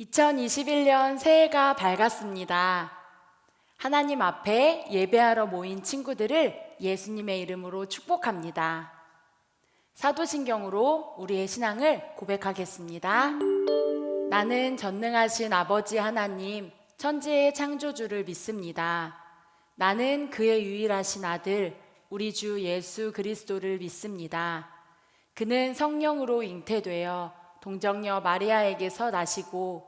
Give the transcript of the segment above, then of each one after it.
2021년 새해가 밝았습니다. 하나님 앞에 예배하러 모인 친구들을 예수님의 이름으로 축복합니다. 사도신경으로 우리의 신앙을 고백하겠습니다. 나는 전능하신 아버지 하나님, 천지의 창조주를 믿습니다. 나는 그의 유일하신 아들, 우리 주 예수 그리스도를 믿습니다. 그는 성령으로 잉태되어 동정녀 마리아에게서 나시고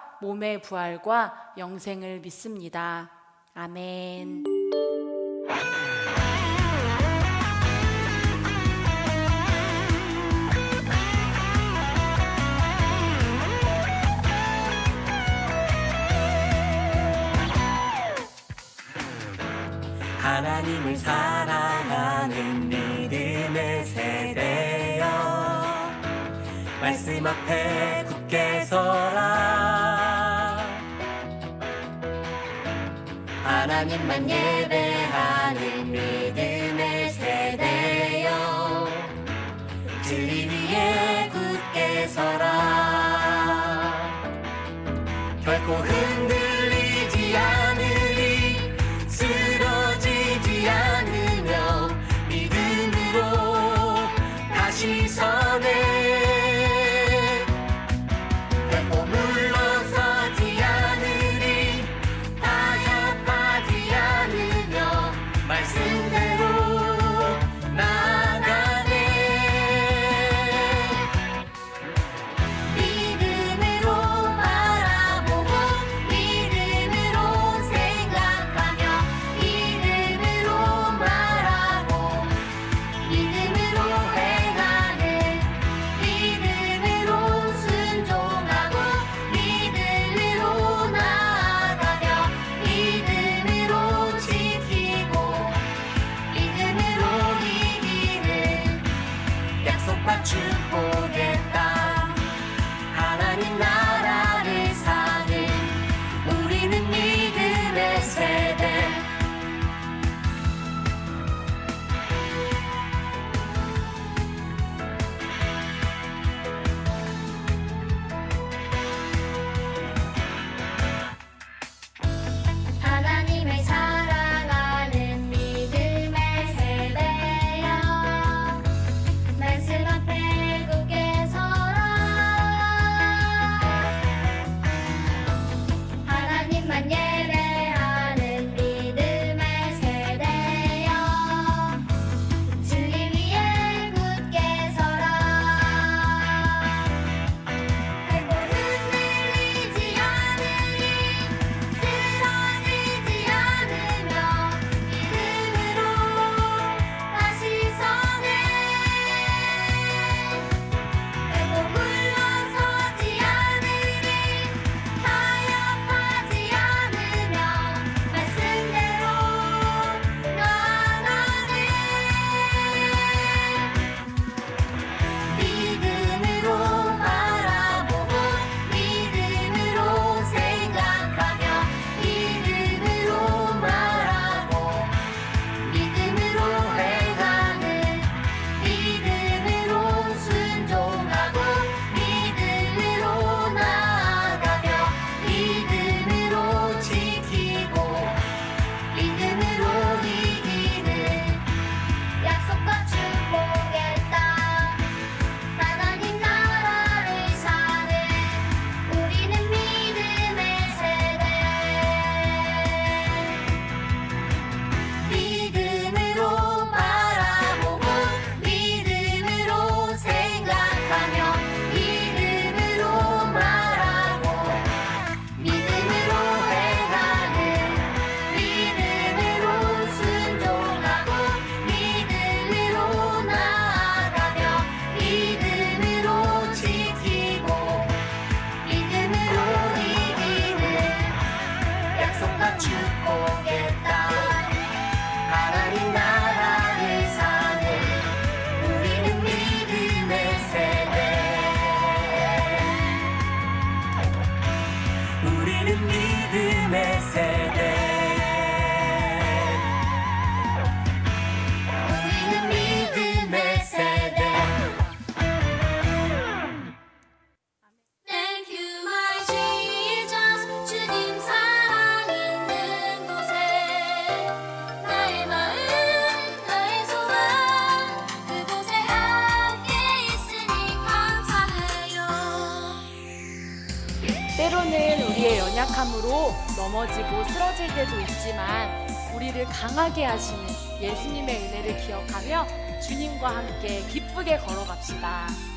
몸의 부활과 영생을 믿습니다. 아멘. 하나님을 사랑하는 믿음의 세대여 말씀 앞에 굳게 서라 하나님만 예배하는 믿음의 세대여. 진리 위에 굳게 서라. 결코 흔 약함으로 넘어지고 쓰러질 때도 있지만 우리를 강하게 하시는 예수님의 은혜를 기억하며 주님과 함께 기쁘게 걸어갑시다.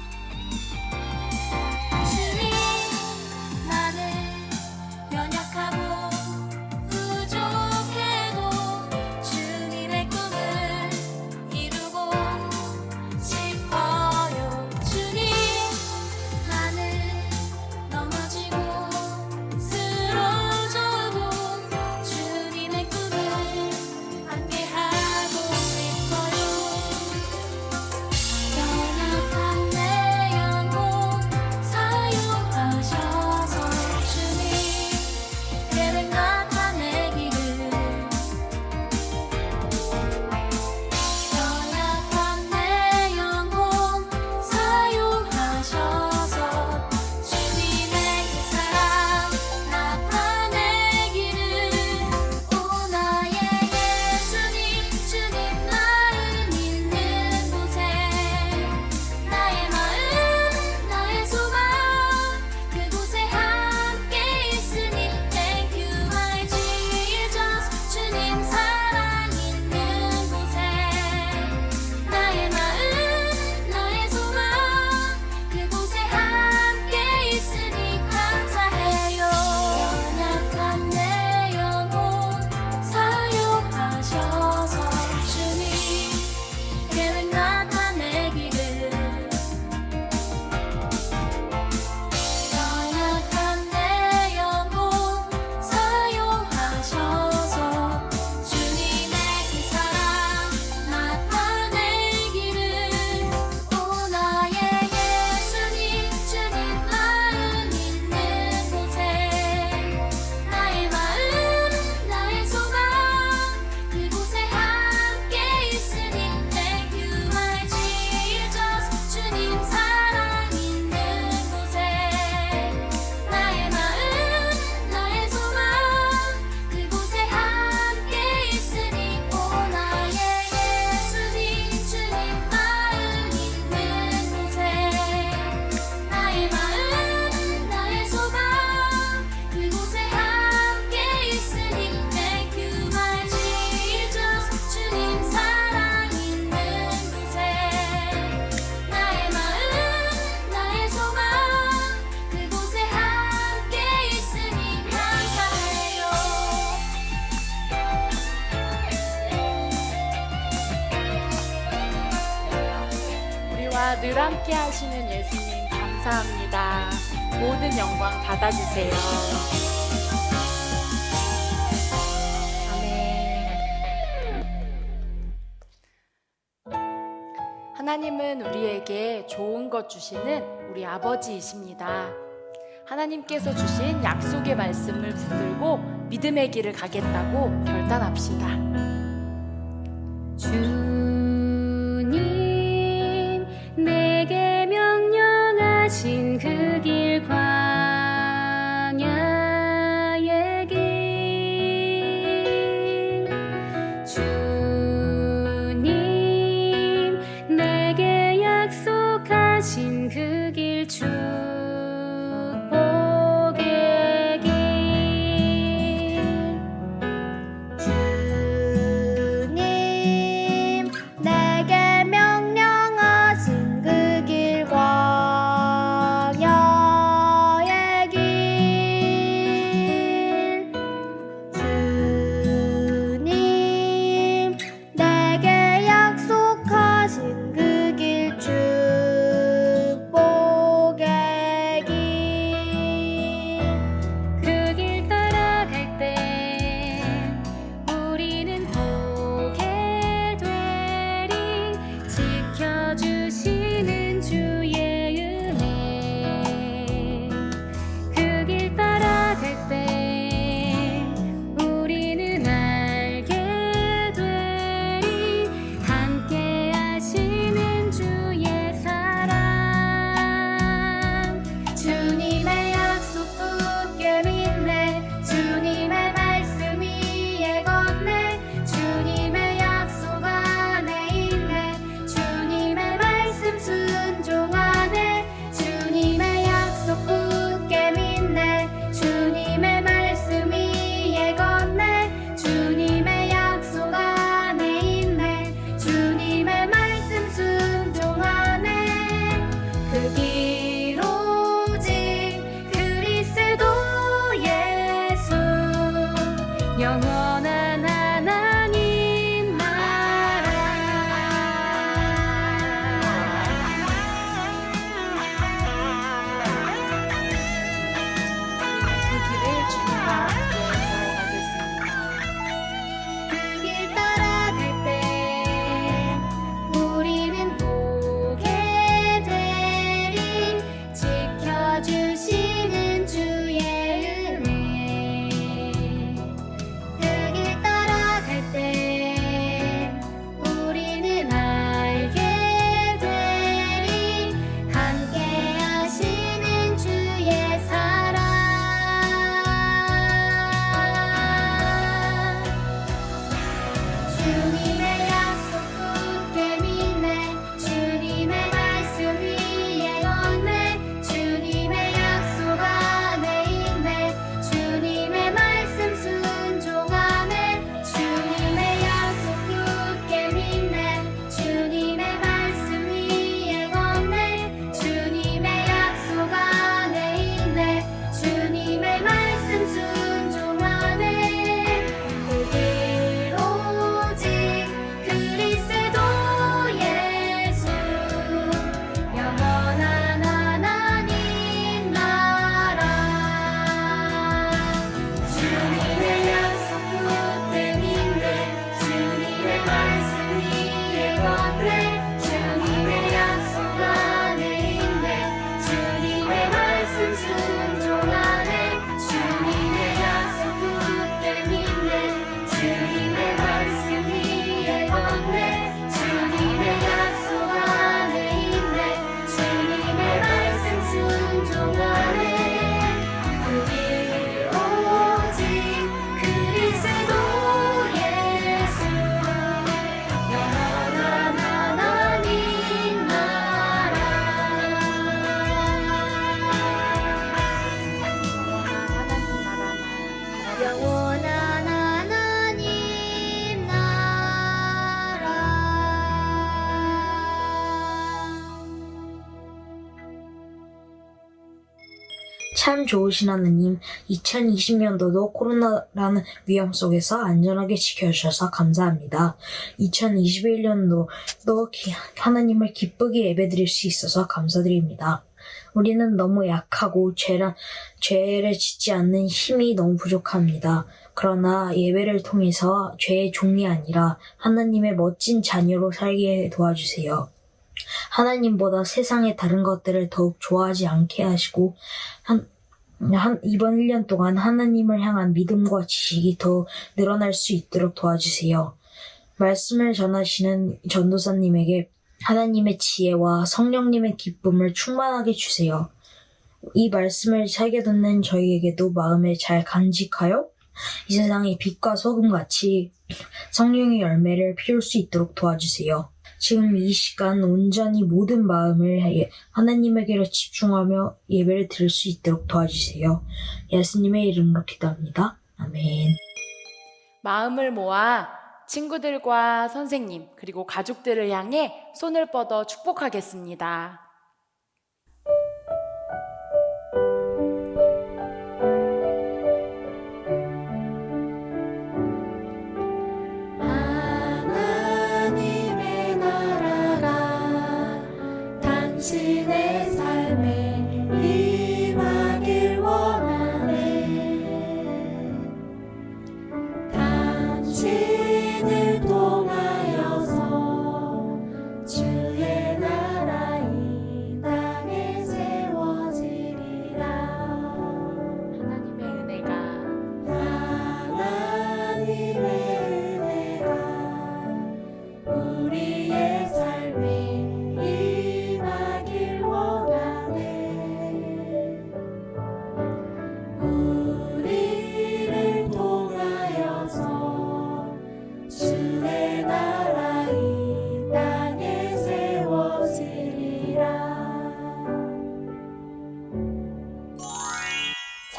감사합니다. 모든 영광 받아주세요. 하나님은 우리에게 좋은 것 주시는 우리 아버지이십니다. 하나님께서 주신 약속의 말씀을 붙들고 믿음의 길을 가겠다고 결단합시다. 주 心可 영원 좋으신 하느님, 2020년도도 코로나라는 위험 속에서 안전하게 지켜주셔서 감사합니다. 2021년도도 하나님을 기쁘게 예배드릴 수 있어서 감사드립니다. 우리는 너무 약하고 죄라, 죄를 짓지 않는 힘이 너무 부족합니다. 그러나 예배를 통해서 죄의 종이 아니라 하나님의 멋진 자녀로 살게 도와주세요. 하나님보다 세상의 다른 것들을 더욱 좋아하지 않게 하시고 한, 한, 이번 1년 동안 하나님을 향한 믿음과 지식이 더 늘어날 수 있도록 도와주세요. 말씀을 전하시는 전도사님에게 하나님의 지혜와 성령님의 기쁨을 충만하게 주세요. 이 말씀을 살게 듣는 저희에게도 마음에 잘 간직하여 이 세상의 빛과 소금 같이 성령의 열매를 피울 수 있도록 도와주세요. 지금 이 시간 온전히 모든 마음을 예- 하나님에게로 집중하며 예배를 드릴 수 있도록 도와주세요. 예수님의 이름으로 기도합니다. 아멘. 마음을 모아 친구들과 선생님 그리고 가족들을 향해 손을 뻗어 축복하겠습니다.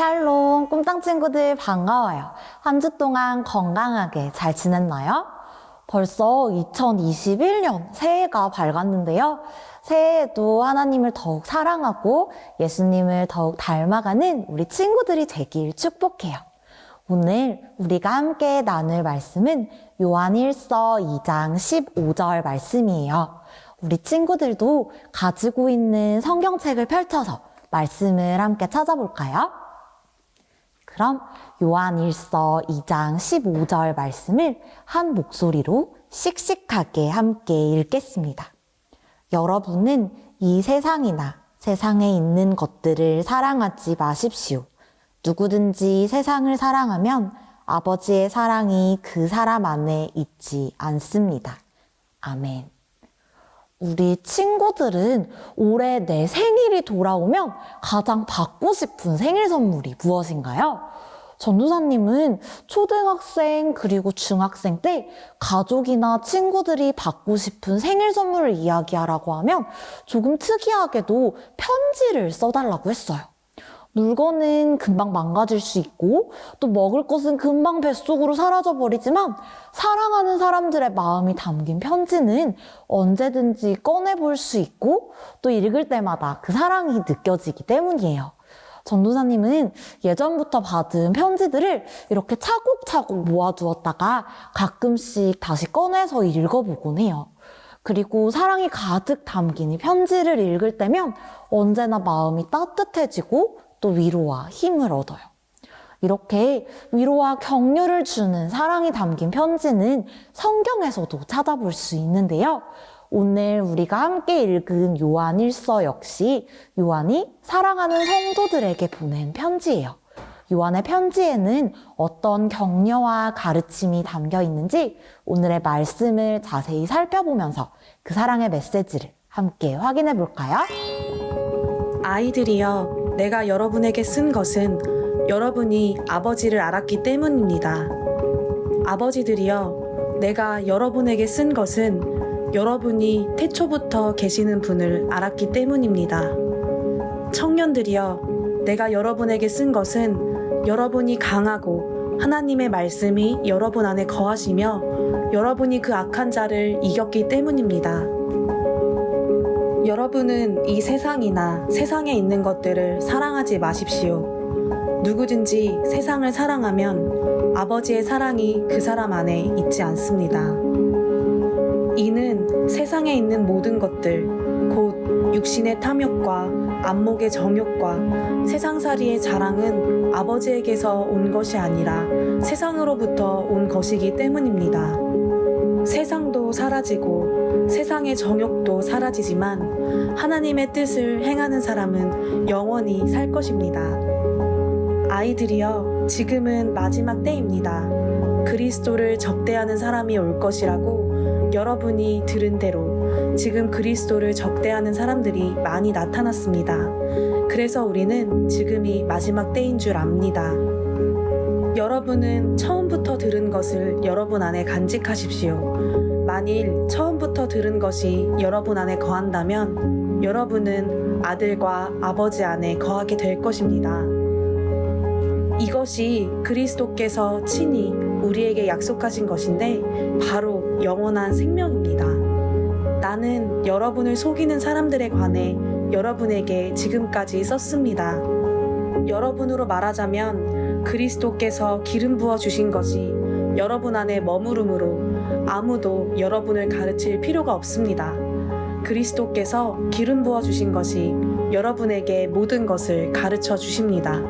샬롬 꿈땅 친구들 반가워요. 한 주 동안 건강하게 잘 지냈나요? 벌써 2021년 새해가 밝았는데요. 새해에도 하나님을 더욱 사랑하고 예수님을 더욱 닮아가는 우리 친구들이 되길 축복해요. 오늘 우리가 함께 나눌 말씀은 요한 1서 2장 15절 말씀이에요. 우리 친구들도 가지고 있는 성경책을 펼쳐서 말씀을 함께 찾아볼까요? 그럼 요한 1서 2장 15절 말씀을 한 목소리로 씩씩하게 함께 읽겠습니다. 여러분은 이 세상이나 세상에 있는 것들을 사랑하지 마십시오. 누구든지 세상을 사랑하면 아버지의 사랑이 그 사람 안에 있지 않습니다. 아멘. 우리 친구들은 올해 내 생일이 돌아오면 가장 받고 싶은 생일 선물이 무엇인가요? 전도사님은 초등학생 그리고 중학생 때 가족이나 친구들이 받고 싶은 생일 선물을 이야기하라고 하면 조금 특이하게도 편지를 써달라고 했어요. 물건은 금방 망가질 수 있고 또 먹을 것은 금방 뱃속으로 사라져 버리지만 사랑하는 사람들의 마음이 담긴 편지는 언제든지 꺼내 볼 수 있고 또 읽을 때마다 그 사랑이 느껴지기 때문이에요. 전도사님은 예전부터 받은 편지들을 이렇게 차곡차곡 모아두었다가 가끔씩 다시 꺼내서 읽어보곤 해요. 그리고 사랑이 가득 담긴 이 편지를 읽을 때면 언제나 마음이 따뜻해지고 또 위로와 힘을 얻어요. 이렇게 위로와 격려를 주는 사랑이 담긴 편지는 성경에서도 찾아볼 수 있는데요. 오늘 우리가 함께 읽은 요한 1서 역시 요한이 사랑하는 성도들에게 보낸 편지예요. 요한의 편지에는 어떤 격려와 가르침이 담겨 있는지 오늘의 말씀을 자세히 살펴보면서 그 사랑의 메시지를 함께 확인해 볼까요? 아이들이여, 내가 여러분에게 쓴 것은 여러분이 아버지를 알았기 때문입니다. 아버지들이여, 내가 여러분에게 쓴 것은 여러분이 태초부터 계시는 분을 알았기 때문입니다. 청년들이여, 내가 여러분에게 쓴 것은 여러분이 강하고 하나님의 말씀이 여러분 안에 거하시며 여러분이 그 악한 자를 이겼기 때문입니다. 여러분은 이 세상이나 세상에 있는 것들을 사랑하지 마십시오. 누구든지 세상을 사랑하면 아버지의 사랑이 그 사람 안에 있지 않습니다. 이는 세상에 있는 모든 것들, 곧 육신의 탐욕과 안목의 정욕과 세상살이의 자랑은 아버지에게서 온 것이 아니라 세상으로부터 온 것이기 때문입니다. 세상도 사라지고 세상의 정욕도 사라지지만 하나님의 뜻을 행하는 사람은 영원히 살 것입니다. 아이들이여, 지금은 마지막 때입니다. 그리스도를 적대하는 사람이 올 것이라고 여러분이 들은 대로 지금 그리스도를 적대하는 사람들이 많이 나타났습니다. 그래서 우리는 지금이 마지막 때인 줄 압니다. 여러분은 처음부터 들은 것을 여러분 안에 간직하십시오. 만일 처음부터 들은 것이 여러분 안에 거한다면 여러분은 아들과 아버지 안에 거하게 될 것입니다. 이것이 그리스도께서 친히 우리에게 약속하신 것인데 바로 영원한 생명입니다. 나는 여러분을 속이는 사람들에 관해 여러분에게 지금까지 썼습니다. 여러분으로 말하자면 그리스도께서 기름 부어 주신 것이 여러분 안에 머무름으로 아무도 여러분을 가르칠 필요가 없습니다. 그리스도께서 기름 부어 주신 것이 여러분에게 모든 것을 가르쳐 주십니다.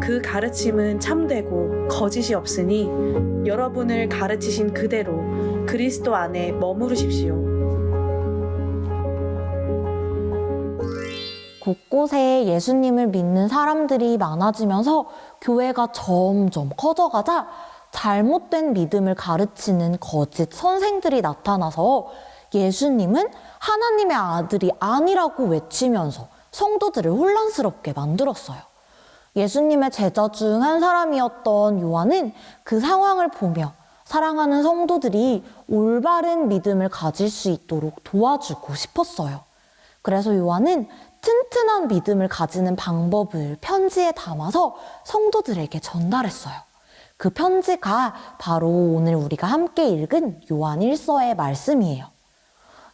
그 가르침은 참되고 거짓이 없으니 여러분을 가르치신 그대로 그리스도 안에 머무르십시오. 곳곳에 예수님을 믿는 사람들이 많아지면서 교회가 점점 커져가자 잘못된 믿음을 가르치는 거짓 선생들이 나타나서 예수님은 하나님의 아들이 아니라고 외치면서 성도들을 혼란스럽게 만들었어요. 예수님의 제자 중 한 사람이었던 요한은 그 상황을 보며 사랑하는 성도들이 올바른 믿음을 가질 수 있도록 도와주고 싶었어요. 그래서 요한은 튼튼한 믿음을 가지는 방법을 편지에 담아서 성도들에게 전달했어요. 그 편지가 바로 오늘 우리가 함께 읽은 요한 1서의 말씀이에요.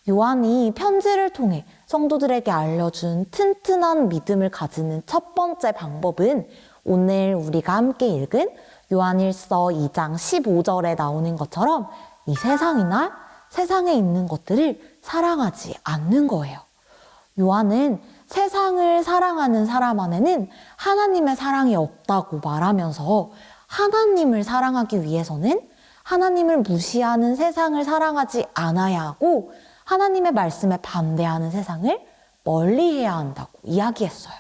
요한이 편지를 통해 성도들에게 알려준 튼튼한 믿음을 가지는 첫 번째 방법은 오늘 우리가 함께 읽은 요한일서 2장 15절에 나오는 것처럼 이 세상이나 세상에 있는 것들을 사랑하지 않는 거예요. 요한은 세상을 사랑하는 사람 안에는 하나님의 사랑이 없다고 말하면서 하나님을 사랑하기 위해서는 하나님을 무시하는 세상을 사랑하지 않아야 하고 하나님의 말씀에 반대하는 세상을 멀리 해야 한다고 이야기했어요.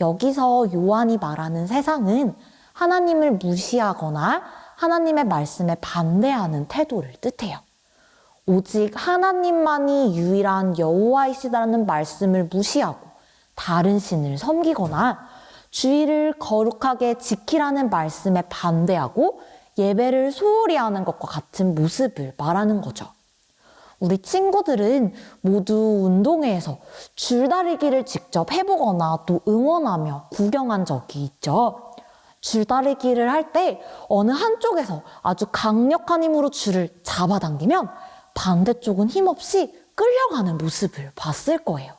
여기서 요한이 말하는 세상은 하나님을 무시하거나 하나님의 말씀에 반대하는 태도를 뜻해요. 오직 하나님만이 유일한 여호와이시다라는 말씀을 무시하고 다른 신을 섬기거나 주의를 거룩하게 지키라는 말씀에 반대하고 예배를 소홀히 하는 것과 같은 모습을 말하는 거죠. 우리 친구들은 모두 운동회에서 줄다리기를 직접 해보거나 또 응원하며 구경한 적이 있죠. 줄다리기를 할 때 어느 한쪽에서 아주 강력한 힘으로 줄을 잡아당기면 반대쪽은 힘없이 끌려가는 모습을 봤을 거예요.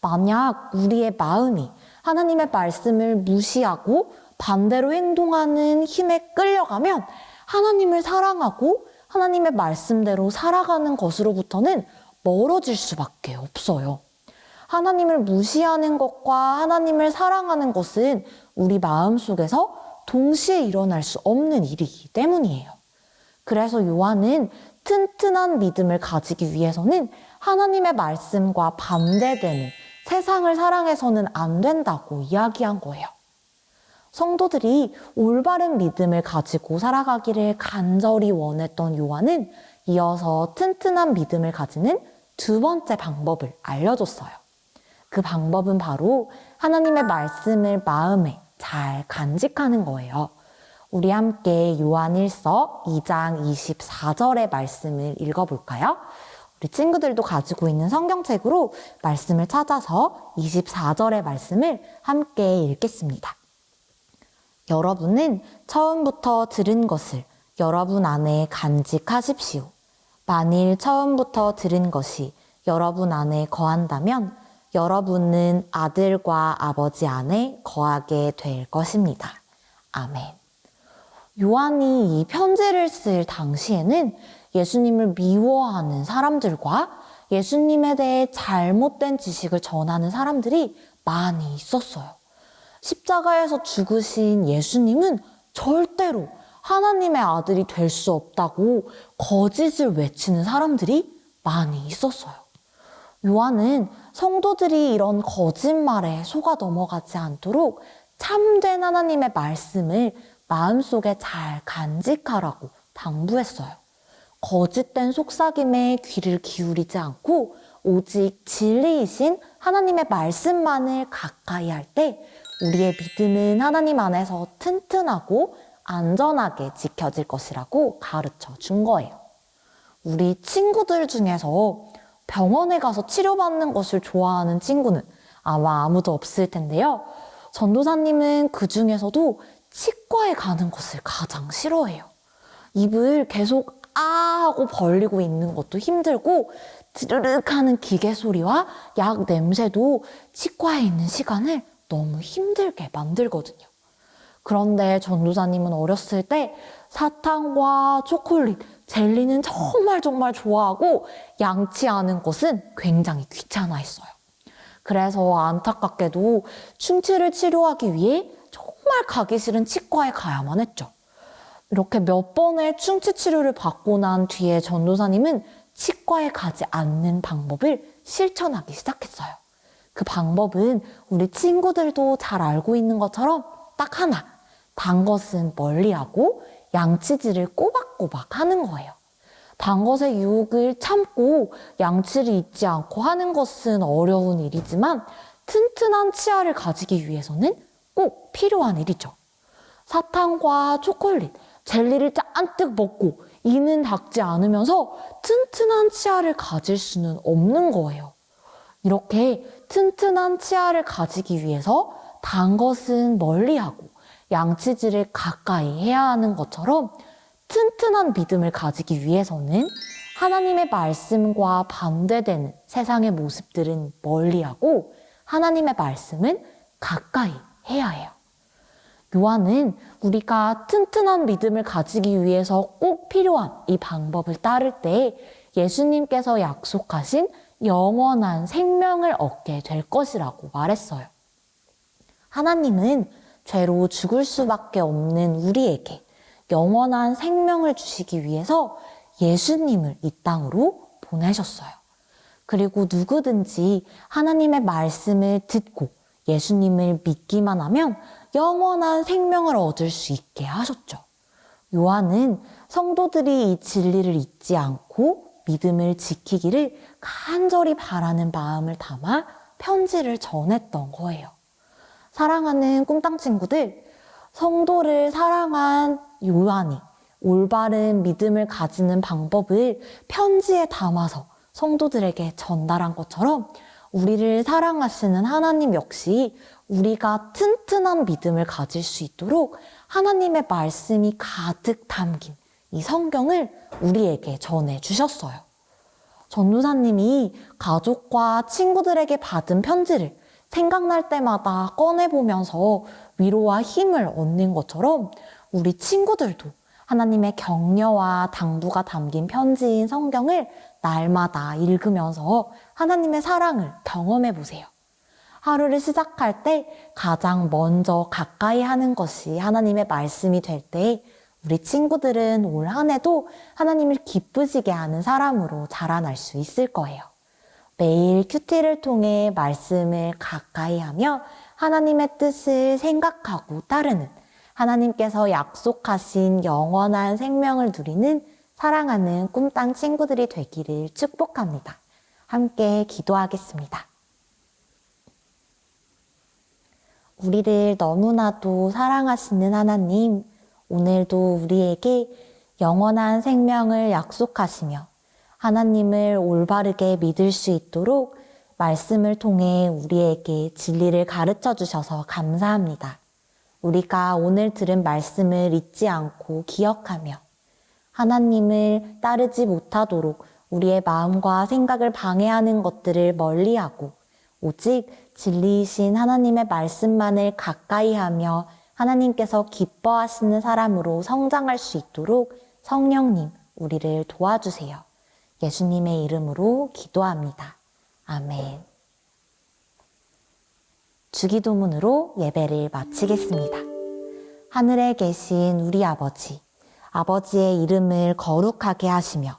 만약 우리의 마음이 하나님의 말씀을 무시하고 반대로 행동하는 힘에 끌려가면 하나님을 사랑하고 하나님의 말씀대로 살아가는 것으로부터는 멀어질 수밖에 없어요. 하나님을 무시하는 것과 하나님을 사랑하는 것은 우리 마음 속에서 동시에 일어날 수 없는 일이기 때문이에요. 그래서 요한은 튼튼한 믿음을 가지기 위해서는 하나님의 말씀과 반대되는 세상을 사랑해서는 안 된다고 이야기한 거예요. 성도들이 올바른 믿음을 가지고 살아가기를 간절히 원했던 요한은 이어서 튼튼한 믿음을 가지는 두 번째 방법을 알려줬어요. 그 방법은 바로 하나님의 말씀을 마음에 잘 간직하는 거예요. 우리 함께 요한일서 2장 24절의 말씀을 읽어볼까요? 우리 친구들도 가지고 있는 성경책으로 말씀을 찾아서 24절의 말씀을 함께 읽겠습니다. 여러분은 처음부터 들은 것을 여러분 안에 간직하십시오. 만일 처음부터 들은 것이 여러분 안에 거한다면 여러분은 아들과 아버지 안에 거하게 될 것입니다. 아멘. 요한이 이 편지를 쓸 당시에는 예수님을 미워하는 사람들과 예수님에 대해 잘못된 지식을 전하는 사람들이 많이 있었어요. 십자가에서 죽으신 예수님은 절대로 하나님의 아들이 될 수 없다고 거짓을 외치는 사람들이 많이 있었어요. 요한은 성도들이 이런 거짓말에 속아 넘어가지 않도록 참된 하나님의 말씀을 마음속에 잘 간직하라고 당부했어요. 거짓된 속삭임에 귀를 기울이지 않고 오직 진리이신 하나님의 말씀만을 가까이 할 때 우리의 믿음은 하나님 안에서 튼튼하고 안전하게 지켜질 것이라고 가르쳐 준 거예요. 우리 친구들 중에서 병원에 가서 치료받는 것을 좋아하는 친구는 아마 아무도 없을 텐데요. 전도사님은 그 중에서도 치과에 가는 것을 가장 싫어해요. 입을 계속 아 하고 벌리고 있는 것도 힘들고 드르륵 하는 기계 소리와 약 냄새도 치과에 있는 시간을 너무 힘들게 만들거든요. 그런데 전도사님은 어렸을 때 사탕과 초콜릿, 젤리는 정말 정말 좋아하고 양치하는 것은 굉장히 귀찮아했어요. 그래서 안타깝게도 충치를 치료하기 위해 정말 가기 싫은 치과에 가야만 했죠. 이렇게 몇 번의 충치 치료를 받고 난 뒤에 전도사님은 치과에 가지 않는 방법을 실천하기 시작했어요. 그 방법은 우리 친구들도 잘 알고 있는 것처럼 딱 하나. 단 것은 멀리하고 양치질을 꼬박꼬박 하는 거예요. 단 것의 유혹을 참고 양치를 잊지 않고 하는 것은 어려운 일이지만 튼튼한 치아를 가지기 위해서는 꼭 필요한 일이죠. 사탕과 초콜릿, 젤리를 잔뜩 먹고 이는 닦지 않으면서 튼튼한 치아를 가질 수는 없는 거예요. 이렇게 튼튼한 치아를 가지기 위해서 단 것은 멀리하고 양치질을 가까이 해야 하는 것처럼 튼튼한 믿음을 가지기 위해서는 하나님의 말씀과 반대되는 세상의 모습들은 멀리하고 하나님의 말씀은 가까이 해야 해요. 요한은 우리가 튼튼한 믿음을 가지기 위해서 꼭 필요한 이 방법을 따를 때 예수님께서 약속하신 영원한 생명을 얻게 될 것이라고 말했어요. 하나님은 죄로 죽을 수밖에 없는 우리에게 영원한 생명을 주시기 위해서 예수님을 이 땅으로 보내셨어요. 그리고 누구든지 하나님의 말씀을 듣고 예수님을 믿기만 하면 영원한 생명을 얻을 수 있게 하셨죠. 요한은 성도들이 이 진리를 잊지 않고 믿음을 지키기를 간절히 바라는 마음을 담아 편지를 전했던 거예요. 사랑하는 꿈땅 친구들, 성도를 사랑한 요한이 올바른 믿음을 가지는 방법을 편지에 담아서 성도들에게 전달한 것처럼 우리를 사랑하시는 하나님 역시 우리가 튼튼한 믿음을 가질 수 있도록 하나님의 말씀이 가득 담긴 이 성경을 우리에게 전해 주셨어요. 전도사님이 가족과 친구들에게 받은 편지를 생각날 때마다 꺼내보면서 위로와 힘을 얻는 것처럼 우리 친구들도 하나님의 격려와 당부가 담긴 편지인 성경을 날마다 읽으면서 하나님의 사랑을 경험해 보세요. 하루를 시작할 때 가장 먼저 가까이 하는 것이 하나님의 말씀이 될 때 우리 친구들은 올 한 해도 하나님을 기쁘시게 하는 사람으로 자라날 수 있을 거예요. 매일 큐티를 통해 말씀을 가까이 하며 하나님의 뜻을 생각하고 따르는 하나님께서 약속하신 영원한 생명을 누리는 사랑하는 꿈땅 친구들이 되기를 축복합니다. 함께 기도하겠습니다. 우리를 너무나도 사랑하시는 하나님, 오늘도 우리에게 영원한 생명을 약속하시며 하나님을 올바르게 믿을 수 있도록 말씀을 통해 우리에게 진리를 가르쳐 주셔서 감사합니다. 우리가 오늘 들은 말씀을 잊지 않고 기억하며 하나님을 따르지 못하도록 우리의 마음과 생각을 방해하는 것들을 멀리하고 오직 진리이신 하나님의 말씀만을 가까이 하며 하나님께서 기뻐하시는 사람으로 성장할 수 있도록 성령님 우리를 도와주세요. 예수님의 이름으로 기도합니다. 아멘. 주기도문으로 예배를 마치겠습니다. 하늘에 계신 우리 아버지, 아버지의 이름을 거룩하게 하시며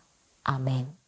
아멘.